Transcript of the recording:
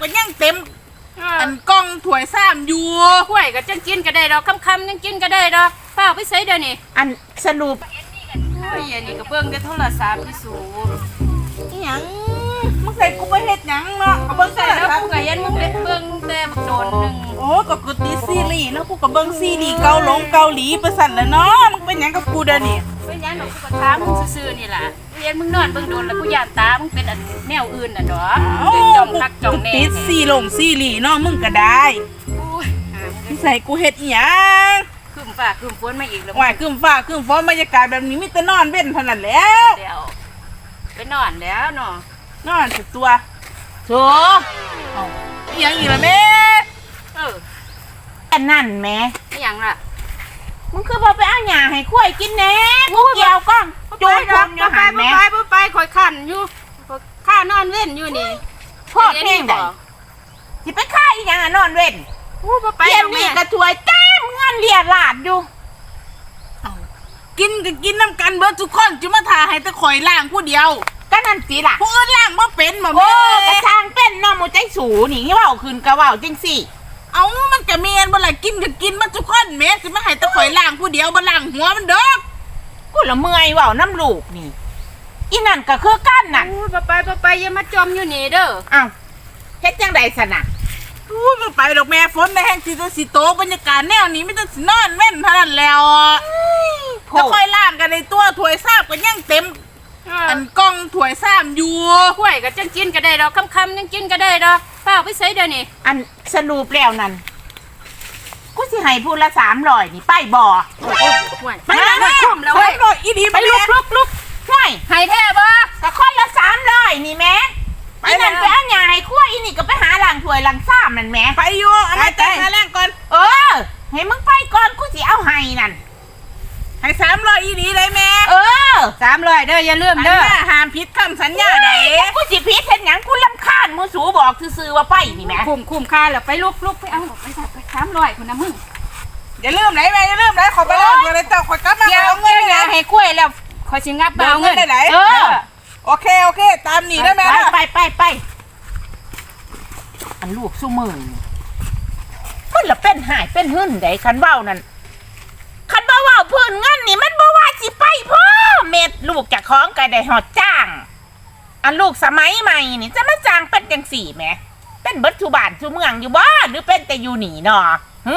ก็ยังเต็มเออัอนกล้องถ้วยซ้ำอยู่กล้วยก็จังกินก็ได้ดอกคำๆยังกินก็ได้ดอกเปล่าไปใส่เดี๋ยวนี้อันสรุปโอ้ยอันนี้ก็เบิ่งได้โทรศัพท์พี่สูอิหยังมึงใส่กูไปเฮ็ดหยังเนาะก็เบิ่งใส่ใส่แล้วครับกูก็เห็นมึงเป็นเบิ่งแต่บักโดนหนึงโอ้ก็กูติดซีรีส์เนาะกูก็เบิ่งซีรีส์เกาหลงเกาหลีไปสั่นแหล้วเนาะมึงเป็นหยังกับกูเด้อนี่เป็นหยังดอกกูก็ถามมึงซื่อๆนี่ล่ะ เรียนมึงนอนเบิ่งโดนแล้วกูย่านตา มึงเป็นอันแนวอื่นน่ะดอกเอ้าเป็นจ้องคักจ้องกูแน่ติดซีลงซีรีส์เนาะมึงก็ได้โอ้ยหามึงมึงใส่กูเฮ็ดอีหยังขึ้นฟ้าขึ้นฝนมาอีกแล้วว่ายครึ้มฟ้าครึ้มฝนบรรยากาศแบบนี้มีแต่นอนเว้นเท่านั้นแหล้วเดี๋ยวไปนอนแล้วเนาะนอนสุดตัวโถอีหยังอีกล่ะแม่เอออันนั่นแหม่นี่หยังล่ะมึงคือบ่ไปเอาหญ้าให้ข้อยกินแหน่กูเกี่ยวก้องจูนคนอยู่ บ่ไป หัน บ่ แหม่ ไปบ่ไปคอยขันอยู่ข้านอนเว้นอยู่นี่ โพอดแห้งได้ สิไปฆ่าอีหยังอะนอนเว้นโอ้บ่ไปเพียนดอกนี่แม่กระถวยเต็มเงินเลียลาดอยู่กินก็กินน้ำกันเบิดทุกคนจะมาทาให้แต่ข่อยล่างผู้เดียว ก็นั่นสิล่ะผู้อื่นล่างบ่เป็นบ่โอ้แม่กระช่างเป็นเนอมูใจสูนี่เว้าขึ้นกะเว้าจังสิเอามันก็แม่นบ่ล่ะกินก็กินมาทุกคนแม่สิมาให้แต่ข่อยล่างผู้เดียวบ่ล่างหัวมันเด้อกูละเมื่อยเว้าน้ำลูกนี่อีนั่นก็คือกันน่ะโอ้บ่ไปบ่ไปอย่ามาจมอยู่นี่เด้ออ้าวเฮ็ดจังใดสนะ อู้บ่ไปดอกแม่ฝนในแห้งสิจะสิโตบรรยากาศแนวนี้ไมแต่ได้สินอนเว้นเท่านั้นแล้วโพแล้วค่อยล่างกันในตัวถ้วยซ้ำก็ยังเต็มเออัอนกล้องถ้วยซ้ำอยู่ กล้วยก็จังกินก็ได้ดอกคำๆยังกินก็ได้ดอกเปล่าไปใส่เดี๋ยวนี้อันสรุปแล้วนั่นกูสิให้พูดละ300นี่ไปบ่ห่วยไปแล้วห่วยคุ้มแล้วเฮ้เว้ยยหน่อยอีดีไปไปลุแล้กลุกลุกห้วยให้แท้บ่ก็คนละ300นี่แหม่อีนั่นไปเอาหญ้าให้คั่วอีนี่ก็ไปหาล้างถ้วยล้างซ้ำ นั่นแหม่ไปอยู่เอามาแต่งมาแรงก่อน เออ ให้มึงไปก่อนกูสิเอาให้นั่น ให้สามร้อยอีดีเลยแม่เออสามร้อยเด้ออย่าลืมอันเด้อน่าห้ามผิดคำสัญญาใดกูสิพิษเห็นหยังกูลำคาญมูสูบอกซื่อๆว่าไปนี่แหม่คุ้มคุ้มค่าแล้วไปลุกลุกไปเอาไปจับไปสามร้อยคุณนะมึงอย่าลืมไหนแม่อย่าลืมไหนขอไปแล้วเดี๋ยวเลยเจ้าขอกลับมาเดี๋ยวเอาเงิเงินนนะให้กล้วยแล้วขอยสิงับไปเอาเงินเดี๋ยวเงินได้ไหนเออโอเคโอเค ตามนี้ได้ไหมไปไปไปไป อันลูกสู้มือนี่มันละเป็นหายเป็นหึ่นไดคันเว้านั่นคันบ่เว้าเพื้นเงินนี่มันบ่ว่าสิไปพ่อเม็ดลูกจากของก็ได้หอดจ้าง อันลูกสมัยใหม่นี่จะมาจ้างเป็นจังสี่แหมเป็นเบิดทุบานทุเมืองอยู่บ่หรือเป็นแต่อยู่หนีนอหึ